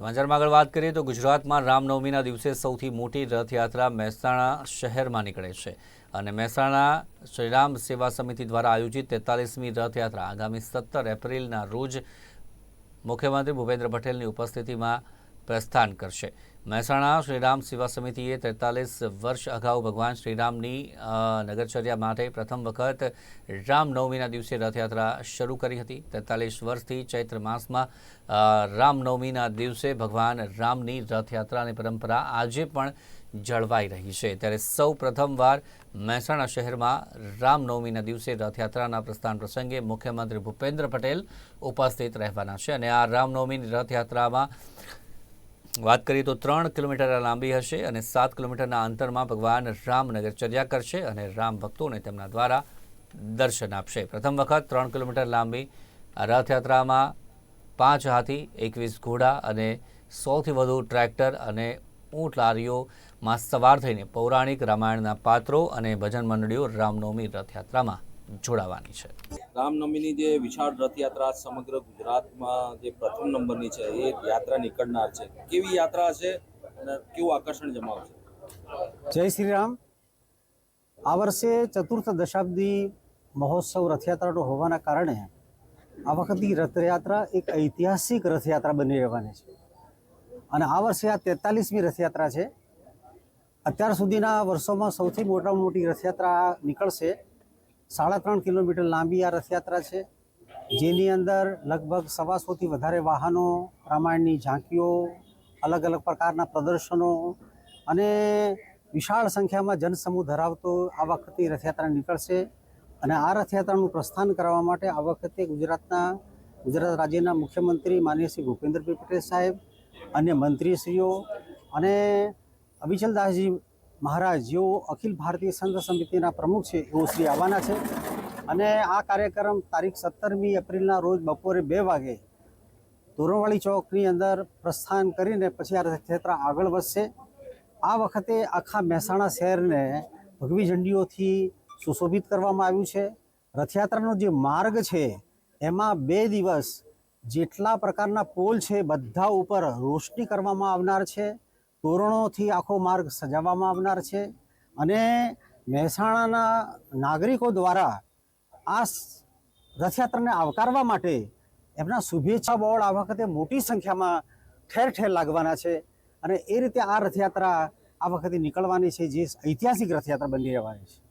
સમાચારમાં આગળ વાત કરીએ તો ગુજરાતમાં રામનવમીના દિવસે સૌથી મોટી રથયાત્રા મહેસાણા શહેરમાં નીકળે છે અને મહેસાણા શ્રીરામ સેવા સમિતિ દ્વારા આયોજિત તેતાલીસમી રથયાત્રા આગામી સત્તર એપ્રિલના રોજ મુખ્યમંત્રી ભૂપેન્દ્ર પટેલની ઉપસ્થિતિમાં પ્રસ્થાન કરશે. મહેસાણા શ્રીરામ સેવા સમિતિએ તેતાલીસ વર્ષ અગાઉ ભગવાન શ્રીરામની નગરચર્યા માટે પ્રથમ વખત રામનવમીના દિવસે રથયાત્રા શરૂ કરી હતી. તેતાલીસ વર્ષથી ચૈત્ર માસમાં રામનવમીના દિવસે ભગવાન રામની રથયાત્રાની પરંપરા આજે પણ જળવાઈ રહી છે. ત્યારે સૌ પ્રથમવાર મહેસાણા શહેરમાં રામનવમીના દિવસે રથયાત્રાના પ્રસ્થાન પ્રસંગે મુખ્યમંત્રી ભૂપેન્દ્ર પટેલ ઉપસ્થિત રહેવાના છે. અને આ રામનવમીની રથયાત્રામાં વાત કરીએ તો ત્રણ કિલોમીટર લાંબી હશે અને સાત કિલોમીટરના અંતરમાં ભગવાન રામનગર ચર્યા કરશે અને રામ ભક્તોને તેમના દ્વારા દર્શન આપશે. પ્રથમ વખત ત્રણ કિલોમીટર લાંબી રથયાત્રામાં પાંચ હાથી, એકવીસ ઘોડા અને સૌથી વધુ ટ્રેક્ટર અને ઊંટ લારીઓમાં સવાર થઈને પૌરાણિક રામાયણના પાત્રો અને ભજન મંડળીઓ રામનવમી રથયાત્રામાં જોડાવાની છે. રામનવમીની જે વિશાળ રથયાત્રા સમગ્ર ગુજરાતમાં જે પ્રથમ નંબરની છે, એ યાત્રા નીકળનાર છે. કેવી યાત્રા છે અને કેવું આકર્ષણ જમાવશે? જય શ્રી રામ. આ વર્ષે ચતુર્થ દશાબ્દી મહોત્સવ રથયાત્રાનો હોવાના કારણે આ વખતની રથયાત્રા એક ઐતિહાસિક રથયાત્રા બની રહેવાની છે. અને આ વર્ષે આ તેતાલીસમી રથયાત્રા છે. અત્યાર સુધીના વર્ષોમાં સૌથી મોટામાં મોટી રથયાત્રા નીકળશે સાડા ત્રણ કિલોમીટર લાંબી આ રથયાત્રા છે, જેની અંદર લગભગ સવાસોથી વધારે વાહનો, રામાયણની ઝાંકીઓ, અલગ અલગ પ્રકારના પ્રદર્શનો અને વિશાળ સંખ્યામાં જનસમૂહ ધરાવતો આ વખતે રથયાત્રા નીકળશે. અને આ રથયાત્રાનું પ્રસ્થાન કરવા માટે આ વખતે ગુજરાતના, ગુજરાત રાજ્યના મુખ્યમંત્રી માનનીય શ્રી ભૂપેન્દ્રભાઈ પટેલ સાહેબ અન્ય મંત્રીશ્રીઓ અને અવિચલદાસજી મહારાજ, જેઓ અખિલ ભારતીય સંઘ સમિતિના પ્રમુખ છે, એઓ શ્રી આવવાના છે. અને આ કાર્યક્રમ તારીખ સત્તરમી એપ્રિલના રોજ બપોરે બે વાગે ધોરણવાળી ચોકની અંદર પ્રસ્થાન કરીને પછી આ રથયાત્રા આગળ વધશે. આ વખતે આખા મહેસાણા શહેરને ભગવી ઝંડીઓથી સુશોભિત કરવામાં આવ્યું છે. રથયાત્રાનો જે માર્ગ છે, એમાં બે દિવસ જેટલા પ્રકારના પોલ છે, બધા ઉપર રોશની કરવામાં આવનાર છે. તોરણોથી આખો માર્ગ સજાવવામાં આવનાર છે અને મહેસાણાના નાગરિકો દ્વારા આ રથયાત્રાને આવકારવા માટે એમના શુભેચ્છા બોર્ડ આ વખતે મોટી સંખ્યામાં ઠેર ઠેર લાગવાના છે અને એ રીતે આ રથયાત્રા આ વખતે નીકળવાની છે જે ઐતિહાસિક રથયાત્રા બની રહેવાની છે.